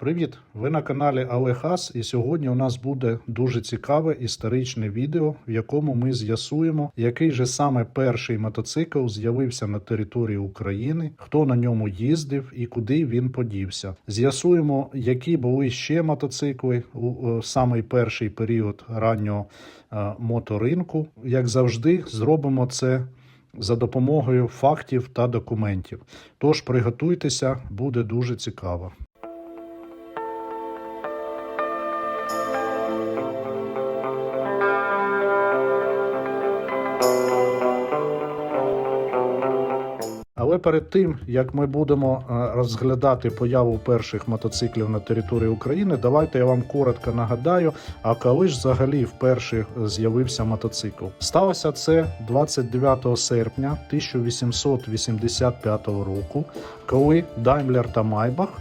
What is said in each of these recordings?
Привіт! Ви на каналі Олег Ас, і сьогодні у нас буде дуже цікаве історичне відео, в якому ми з'ясуємо, який же саме перший мотоцикл з'явився на території України, хто на ньому їздив і куди він подівся. З'ясуємо, які були ще мотоцикли у е, самий перший період раннього е, моторинку. Як завжди, зробимо це за допомогою фактів та документів. Тож приготуйтеся, буде дуже цікаво. Але перед тим як ми будемо е, розглядати появу перших мотоциклів на території України, давайте я вам коротко нагадаю, а коли ж взагалі вперше з'явився мотоцикл. Сталося це 29 серпня 1885 року, коли Daimler та Maybach е,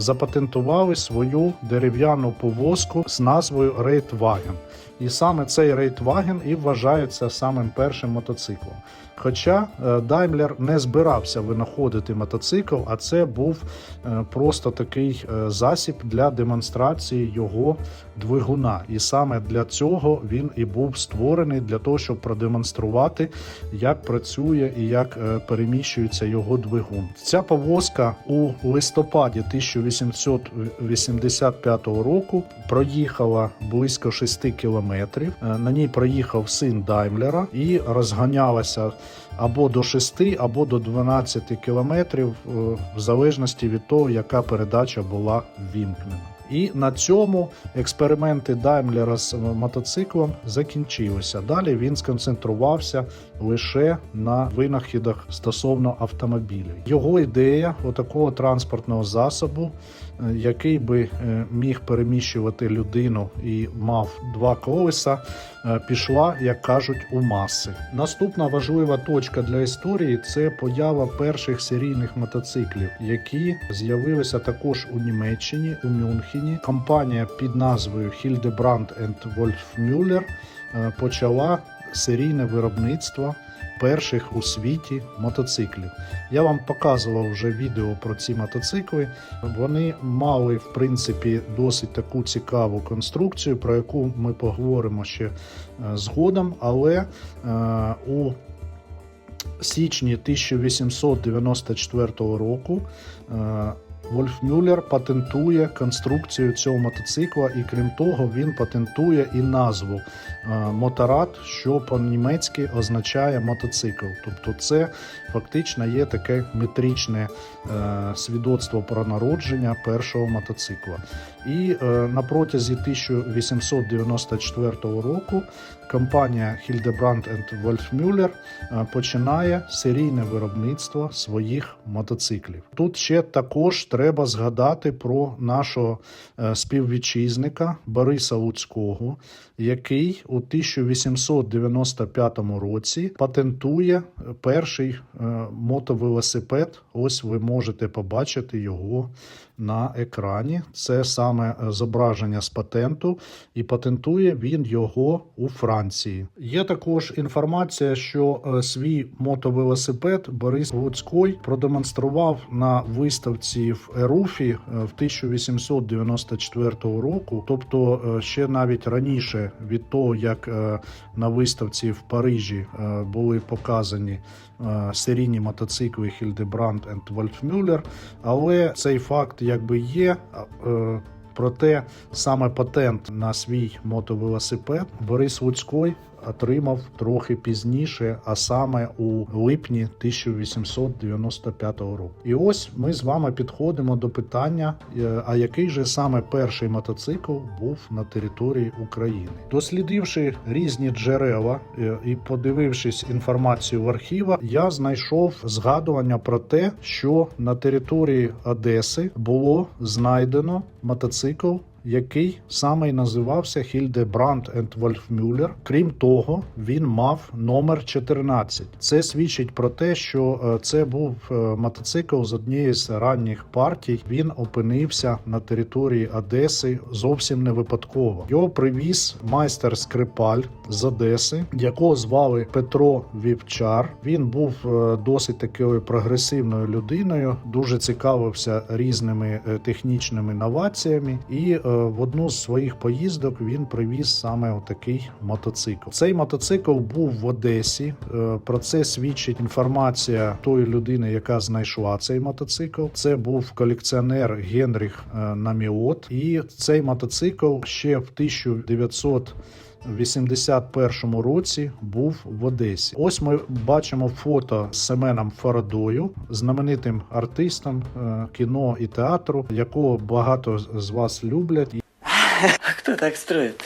запатентували свою дерев'яну повозку з назвою Рейтваген. І саме цей Рейтваген і вважається самим першим мотоциклом. Хоча е, Daimler не збирався винаходити мотоцикл, а це був е, просто такий е, засіб для демонстрації його двигуна. І саме для цього він і був створений для того, щоб продемонструвати, як працює і як переміщується його двигун. Ця повозка у листопаді 1885 року проїхала близько 6 кілометрів. Е, На ній проїхав син Даймлера і розганялася або до 6, або до 12 кілометрів, е, в залежності від того, яка передача була ввімкнена. І на цьому експерименти Даймлера з мотоциклом закінчилися. Далі він сконцентрувався лише на винахідах стосовно автомобілів. Його ідея отакого транспортного засобу, е, який би е, міг переміщувати людину і мав два колеса, е, пішла, як кажуть, у маси. Наступна важлива точка для історії це поява перших серійних мотоциклів, які з'явилися також у Німеччині, у Мюнхені. Компанія під назвою Hildebrand Wolfmüller е, почала серійне виробництво перших у світі мотоциклів. Я вам показував вже відео про ці мотоцикли. Вони мали, в принципі, досить таку цікаву конструкцію, про яку ми поговоримо ще е, згодом, але е, у січні 1894 року е, Вольфмюллер патентує конструкцію цього мотоцикла, і крім того, він патентує і назву е, моторад, що по-німецьки означає мотоцикл. Тобто, це фактично є таке метричне е, свідоцтво про народження першого мотоцикла. І на протязі 1894 року компанія Hildebrand Wolfmüller е, починає серійне виробництво своїх мотоциклів. Тут ще також треба згадати про нашого е, співвітчизника Бориса Луцького, який у 1895 році патентує перший е, мотовелосипед. Ось ви можете побачити його на екрані. Це саме е, зображення з патенту, і патентує він його у Франції. Є також інформація, що е, свій мотовелосипед Борис Луцький продемонстрував на виставці в Еруфі е, в 1894 року, тобто ще навіть раніше від того, як на виставці в Парижі були показані серійні мотоцикли and Wolfmüller, але цей факт якби є. е, Проте саме патент на свій мотовелосипед Борис Луцький отримав трохи пізніше, а саме у липні 1895 року. І ось ми з вами підходимо до питання: е, а який же саме перший мотоцикл був на території України? Дослідивши різні джерела е, і подивившись інформацію в архівах, я знайшов згадування про те, що на території Одеси було знайдено мотоцикл який саме й називався Хільдебранд енд Вольфмюллер. Крім того, він мав номер 14. Це свідчить про те, що е, це був е, мотоцикл з однієї з ранніх партій. Він опинився на території Одеси зовсім не випадково. Його привіз майстер Скрипаль з Одеси, якого звали Петро Вівчар. Він був е, досить такою прогресивною людиною, дуже цікавився різними технічними новаціями, і в одну з своїх поїздок він привіз саме отакий мотоцикл. Цей мотоцикл був в Одесі. Е, Про це свідчить інформація тої людини, яка знайшла цей мотоцикл. Це був колекціонер Генріх е, Наміот, і цей мотоцикл ще в 1900 в 81 році був в Одесі. Ось ми бачимо фото з Семеном Фарадою, знаменитим артистом е, кіно і театру, якого багато з вас люблять. А Хто так строїть?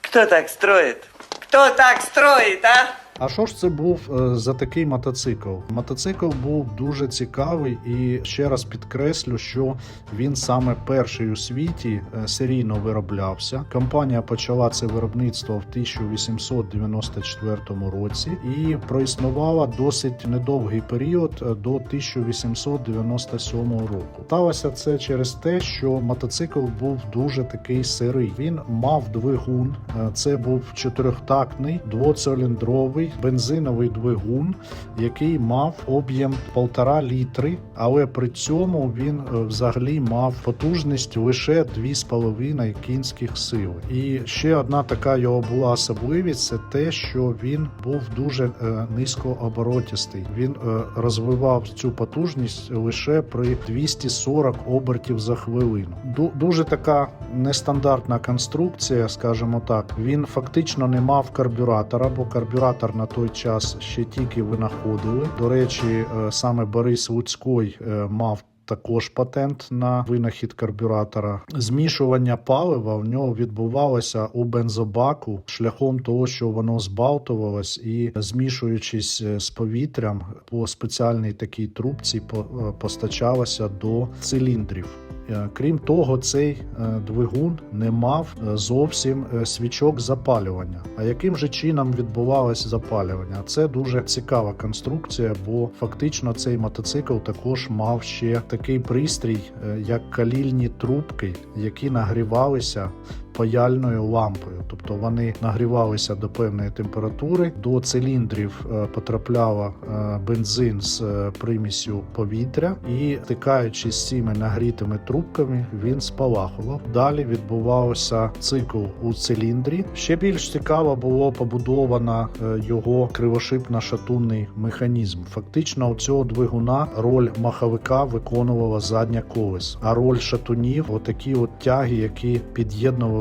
Хто так строїть? Хто так строїть? а? А що ж це був е, за такий мотоцикл? Мотоцикл був дуже цікавий, і ще раз підкреслю, що він саме перший у світі е, серійно вироблявся. Компанія почала це виробництво в 1894 році і проіснувала досить недовгий період е, до 1897 року. Сталося це через те, що мотоцикл був дуже такий сирий. Він мав двигун, це був чотирьохтактний двоциліндровий бензиновий двигун, який мав об'єм 1,5 літри, але при цьому він е, взагалі мав потужність лише 2,5 кінських сили. І ще одна така його була особливість це те, що він був дуже е, низькооборотістий. Він е, розвивав цю потужність лише при 240 обертів за хвилину. Дуже така нестандартна конструкція, скажімо так. Він фактично не мав карбюратора, бо карбюратор на той час ще тільки винаходили. До речі, е, саме Борис Луцький е, мав. Також патент на винахід карбюратора. Змішування палива в нього відбувалося у бензобаку шляхом того, що воно збалтувалось і змішуючись е, з повітрям по спеціальній такій трубці, по- постачалося до циліндрів. Е, Крім того, цей е, двигун не мав е, зовсім свічок запалювання. А яким же чином відбувалось запалювання? Це дуже цікава конструкція, бо фактично цей мотоцикл також мав ще такий пристрій, як калільні трубки, які нагрівалися паяльною лампою, тобто вони нагрівалися до певної температури. До циліндрів е, потрапляла е, бензин з е, примісю повітря, і стикаючись з цими нагрітими трубками, він спалахував. Далі відбувався цикл у циліндрі. Ще більш цікаво було побудована е, його кривошипно-шатунний механізм. Фактично, у цього двигуна роль маховика виконувала задня колесо, а роль шатунів отакі от тяги, які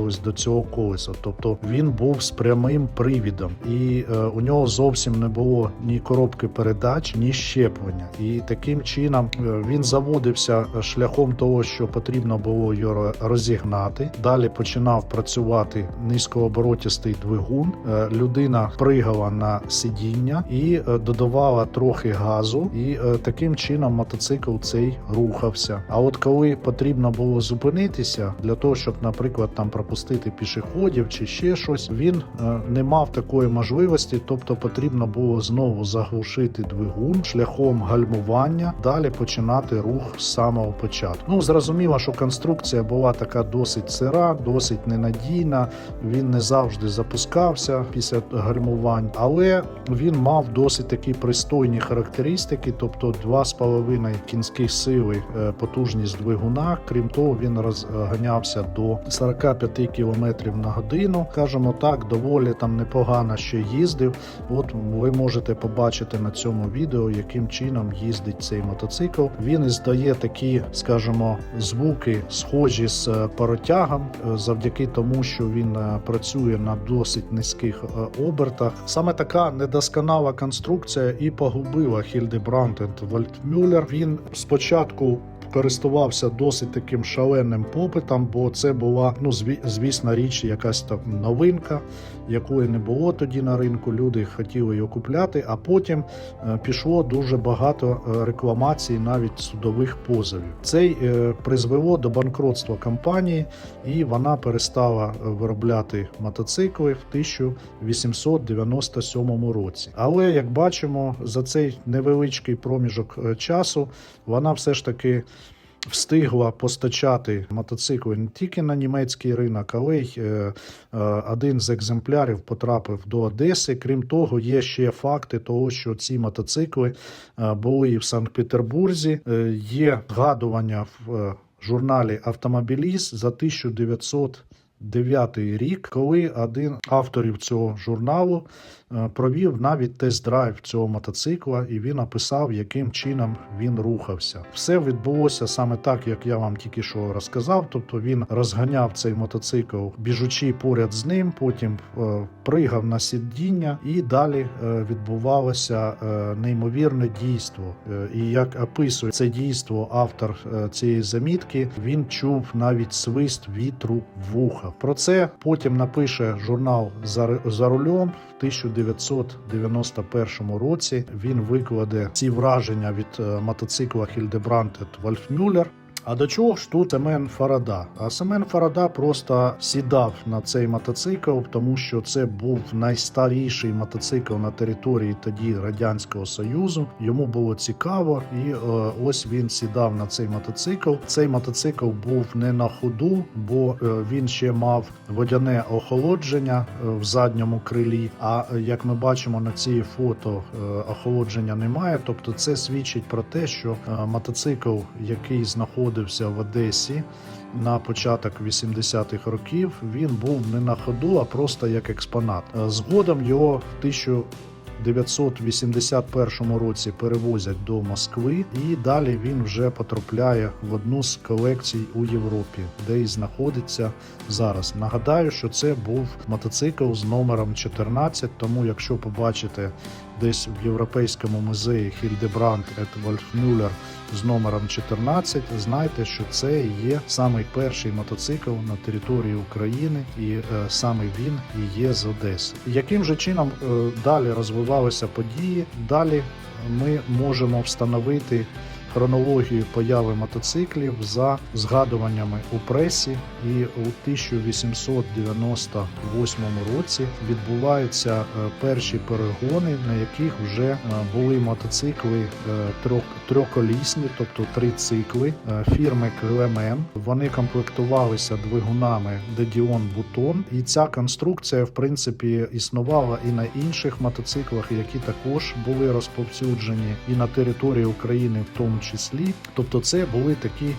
під'єднувались до цього колеса. Тобто він був з прямим привідом, і е, у нього зовсім не було ні коробки передач, ні щеплення. І таким чином е, він заводився шляхом того, що потрібно було його розігнати. Далі починав працювати низькооборотістий двигун. Е, Людина пригала на сидіння і е, додавала трохи газу, і е, таким чином мотоцикл цей рухався. А от коли потрібно було зупинитися для того, щоб, наприклад, там пропустити пішоходів чи ще щось, він е, не мав такої можливості, тобто потрібно було знову заглушити двигун шляхом гальмування, далі починати рух з самого початку. Ну зрозуміло, що конструкція була така досить сира, досить ненадійна. Він не завжди запускався після гальмувань, але він мав досить такі пристойні характеристики, тобто 2,5 кінських сили е, потужність двигуна. Крім того, він розганявся до 45 км на годину. Кажемо так, доволі там непогано ще їздив. От ви можете побачити на цьому відео, яким чином їздить цей мотоцикл. Він іздає такі, скажімо, звуки, схожі з е, паротягом, е, завдяки тому, що він е, працює на досить низьких обертах. Саме така недосконала конструкція і погубила Хільдебранд Вольтмюллер. Він спочатку користувався досить таким шаленим попитом, бо це була ну зві- звісна річ, якась там новинка, якої не було тоді на ринку. Люди хотіли її купляти. А потім е, пішло дуже багато е, рекламацій, навіть судових позовів. Це е, призвело до банкротства компанії, і вона перестала виробляти мотоцикли в 1897 році. Але як бачимо, за цей невеличкий проміжок часу вона все ж таки. Встигла постачати мотоцикли не тільки на німецький ринок, але й е, е, один з екземплярів потрапив до Одеси. Крім того, є ще факти того, що ці мотоцикли е, були і в Санкт-Петербурзі. Є згадування в журналі Автомобіліст за 1909 рік, коли один авторів цього журналу е, провів навіть тест-драйв цього мотоцикла, і він описав, яким чином він рухався. Все відбулося саме так, як я вам тільки що розказав. Тобто він розганяв цей мотоцикл, біжучи поряд з ним, потім е, пригав на сидіння, і далі е, відбувалося неймовірне дійство. І як описує це дійство автор цієї замітки, він чув навіть свист вітру в вуха. Про це потім напише журнал за, рулем в 1991 році. Він викладе ці враження від е, мотоцикла Хільдебрантет Вольфмюллер. А до чого ж тут Семен Фарада? А Семен Фарада просто сідав на цей мотоцикл, тому що це був найстаріший мотоцикл на території тоді Радянського Союзу. Йому було цікаво, і е, ось він сідав на цей мотоцикл. Цей мотоцикл був не на ходу, бо е, він ще мав водяне охолодження е, в задньому крилі. А е, як ми бачимо на цій фото, охолодження немає. Тобто, це свідчить про те, що мотоцикл, який знаходився в Одесі на початок 80-х років, він був не на ходу, а просто як експонат. Е, Згодом його в 1981 році перевозять до Москви, і далі він вже потрапляє в одну з колекцій у Європі, де і знаходиться зараз. Нагадаю, що це був мотоцикл з номером 14, тому якщо побачите десь в Європейському музеї Хільдебранд ет Вольфмюллер з номером 14, знайте, що це є самий перший мотоцикл на території України, і е, саме він і є з Одеси. Яким же чином е, далі розвивалися події? Далі ми можемо встановити хронологію появи мотоциклів за згадуваннями у пресі, і у 1898 році відбуваються е, перші перегони, на яких вже е, були мотоцикли е, трьох трьохколісні, тобто три цикли е, фірми Клемен. Вони комплектувалися двигунами Дедіон Бутон, і ця конструкція, в принципі, існувала і на інших мотоциклах, які також були розповсюджені і на території України, в тому числі. Тобто, це були такі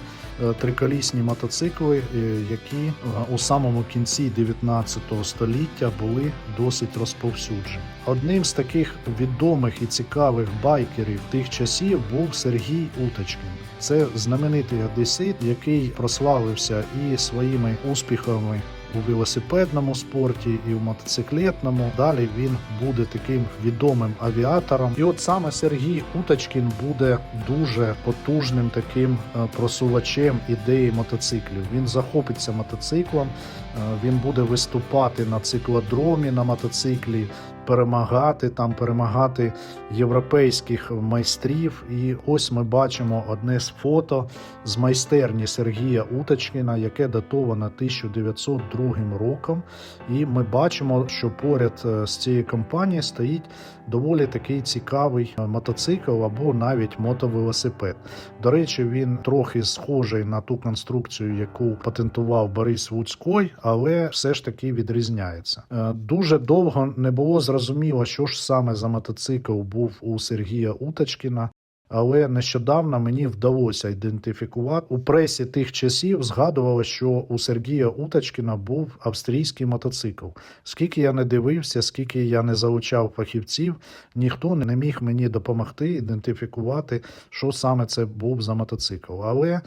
триколісні мотоцикли, е, які е, у самому кінці 19 століття були досить розповсюджені. Одним з таких відомих і цікавих байкерів тих часів був Сергій Уточкін. Це знаменитий одесит, який прославився і своїми успіхами у велосипедному спорті і в мотоциклетному. Далі він буде таким відомим авіатором. І от саме Сергій Уточкін буде дуже потужним таким е, просувачем ідеї мотоциклів. Він захопиться мотоциклом, е, він буде виступати на циклодромі на мотоциклі. Перемагати там, перемагати європейських майстрів. І ось ми бачимо одне з фото з майстерні Сергія Уточкіна, яке датовано 1902 роком. І ми бачимо, що поряд е, з цією компанією стоїть доволі такий цікавий е, мотоцикл або навіть мотовелосипед. До речі, він трохи схожий на ту конструкцію, яку патентував Борис Вудськой, але все ж таки відрізняється. Е, Дуже довго не було зрозуміло, що ж саме за мотоцикл був у Сергія Уточкіна. Але нещодавно мені вдалося ідентифікувати у пресі тих часів. Згадувало, що у Сергія Уточкіна був австрійський мотоцикл. Скільки я не дивився, скільки я не залучав фахівців, ніхто не міг мені допомогти ідентифікувати, що саме це був за мотоцикл. Але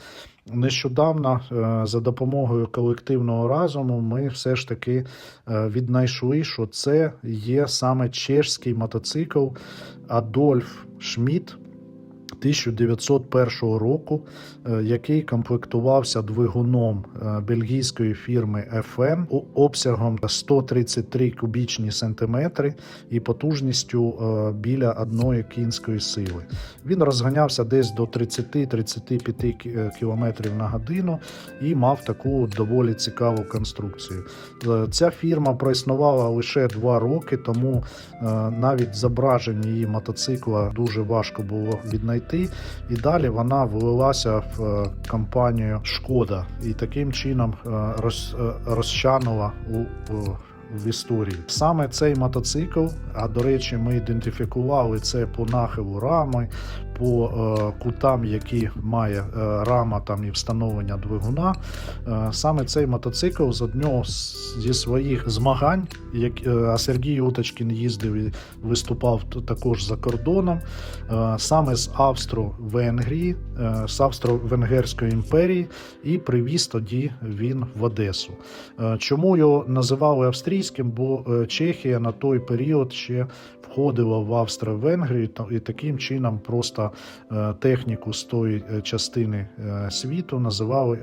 нещодавно, е, за допомогою колективного разуму, ми все ж таки е, віднайшли, що це є саме чешський мотоцикл Адольф Шмідт. 1901 року, е, який комплектувався двигуном е, бельгійської фірми FM обсягом 133 кубічні сантиметри і потужністю е, біля одної кінської сили. Він розганявся десь до 30-35 км на годину і мав таку доволі цікаву конструкцію. Ця фірма проіснувала лише два роки, тому навіть зображення її мотоцикла дуже важко було віднайти. І далі вона влилася в е, компанію Шкода і таким чином е, е, розчанула у. В історії саме цей мотоцикл. А до речі, ми ідентифікували це по нахилу рами, по е, кутам, які має е, рама там і встановлення двигуна. Е, саме цей мотоцикл з одного зі своїх змагань, як е, а Сергій Уточкін їздив і виступав також за кордоном, е, саме з Австро-Венгрії, е, з Австро-Венгерської імперії, і привіз тоді він в Одесу. Е, Чому його називали австрійським? Бо е, Чехія на той період ще входила в Австро-Венгрію, і таким чином просто е, техніку з тої е, частини е, світу називали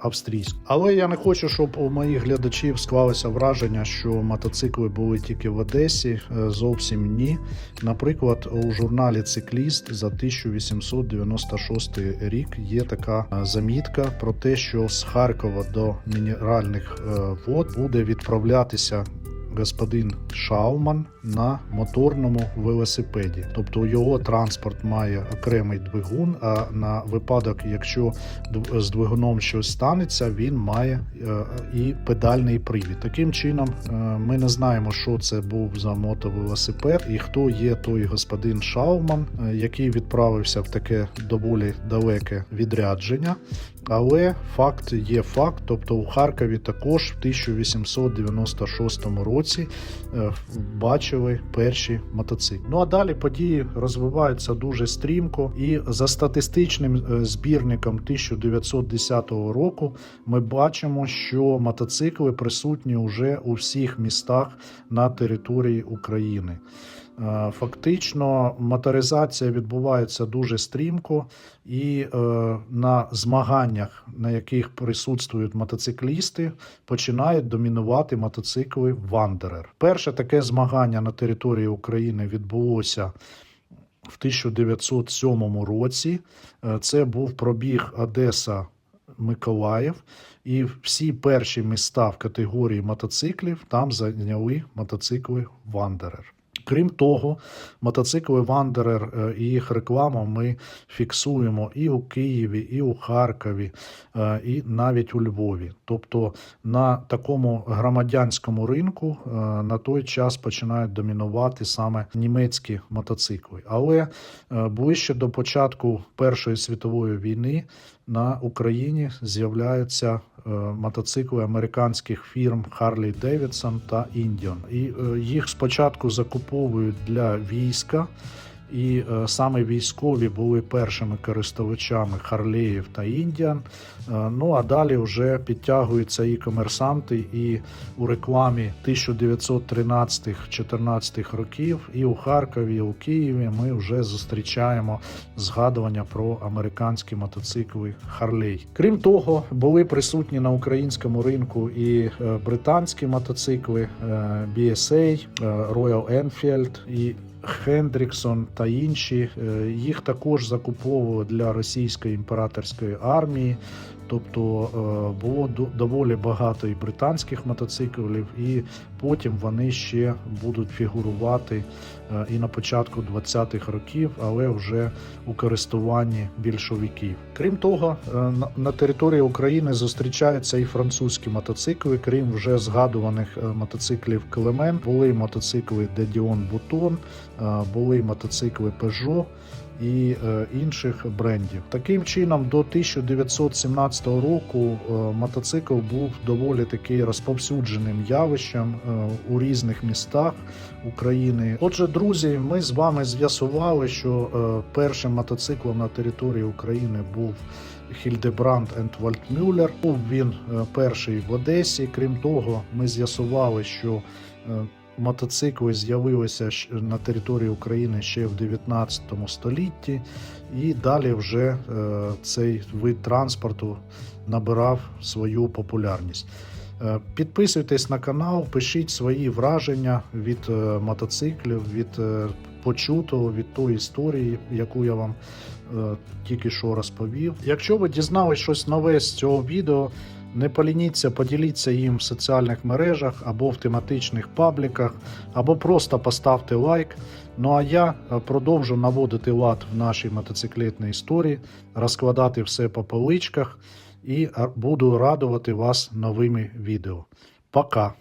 австрійською. Але я не хочу, щоб у моїх глядачів склалося враження, що мотоцикли були тільки в Одесі. Зовсім ні. Наприклад, у журналі Цикліст за 1896 рік є така замітка про те, що з Харкова до мінеральних вод буде відправлятися. Господин Шауман на моторному велосипеді, тобто його транспорт має окремий двигун. А на випадок, якщо з двигуном щось станеться, він має е, і педальний привід. Таким чином, е, ми не знаємо, що це був за мотовелосипед і хто є той господин Шауман, е, який відправився в таке доволі далеке відрядження. Але факт є факт, тобто у Харкові також в 1896 році е, бачили перші мотоцикли. Ну а далі події розвиваються дуже стрімко, і за статистичним е, збірником 1910 року ми бачимо, що мотоцикли присутні вже у всіх містах на території України. Е, Фактично, моторизація відбувається дуже стрімко, і е, на змаганнях, на яких присутствують мотоциклісти, починають домінувати мотоцикли Вандерер. Перше таке змагання на території України відбулося в 1907 році. Е, Це був пробіг Одеса. Миколаїв, і всі перші міста в категорії мотоциклів там зайняли мотоцикли Вандерер. Крім того, мотоцикли Вандерер е, і їх рекламу ми фіксуємо і у Києві, і у Харкові, е, і навіть у Львові. Тобто на такому громадянському ринку е, на той час починають домінувати саме німецькі мотоцикли. Але ближче до початку Першої світової війни на Україні з'являються мотоцикли американських фірм Harley Davidson та Indian. І е, їх спочатку закуповують для війська. І е, саме військові були першими користувачами Харлеїв та Індіан. Е, ну а далі вже підтягуються і комерсанти, і у рекламі 1913-14 років, і у Харкові, і у Києві ми вже зустрічаємо згадування про американські мотоцикли Харлей. Крім того, були присутні на українському ринку і е, британські мотоцикли е, BSA, е, Royal Enfield і Хендріксон та інші е, їх також закуповували для російської імператорської армії. Тобто е, було доволі багато і британських мотоциклів, і потім вони ще будуть фігурувати е, і на початку 20-х років, але вже у користуванні більшовиків. Крім того, е, на- території України зустрічаються і французькі мотоцикли, крім вже згадуваних мотоциклів Клемен, були мотоцикли Дедіон Бутон, були мотоцикли Peugeot і е, інших брендів. Таким чином, до 1917 року е, мотоцикл був доволі таки розповсюдженим явищем е, у різних містах України. Отже, друзі, ми з вами з'ясували, що першим мотоциклом на території України був. Хільдебранд енд Вальтмюллер. Був він перший в Одесі. Крім того, ми з'ясували, що мотоцикли з'явилися на території України ще в 19 столітті, і далі вже е, цей вид транспорту набирав свою популярність. Е, Підписуйтесь на канал, пишіть свої враження від е, мотоциклів, від почутого, від тої історії, яку я вам тільки що розповів. Якщо ви дізнались щось нове з цього відео, не полініться, поділіться їм в соціальних мережах або в тематичних пабліках, або просто поставте лайк. Ну а я е, продовжу наводити лад в нашій мотоциклетній історії, розкладати все по поличках і е, буду радувати вас новими відео. Пока!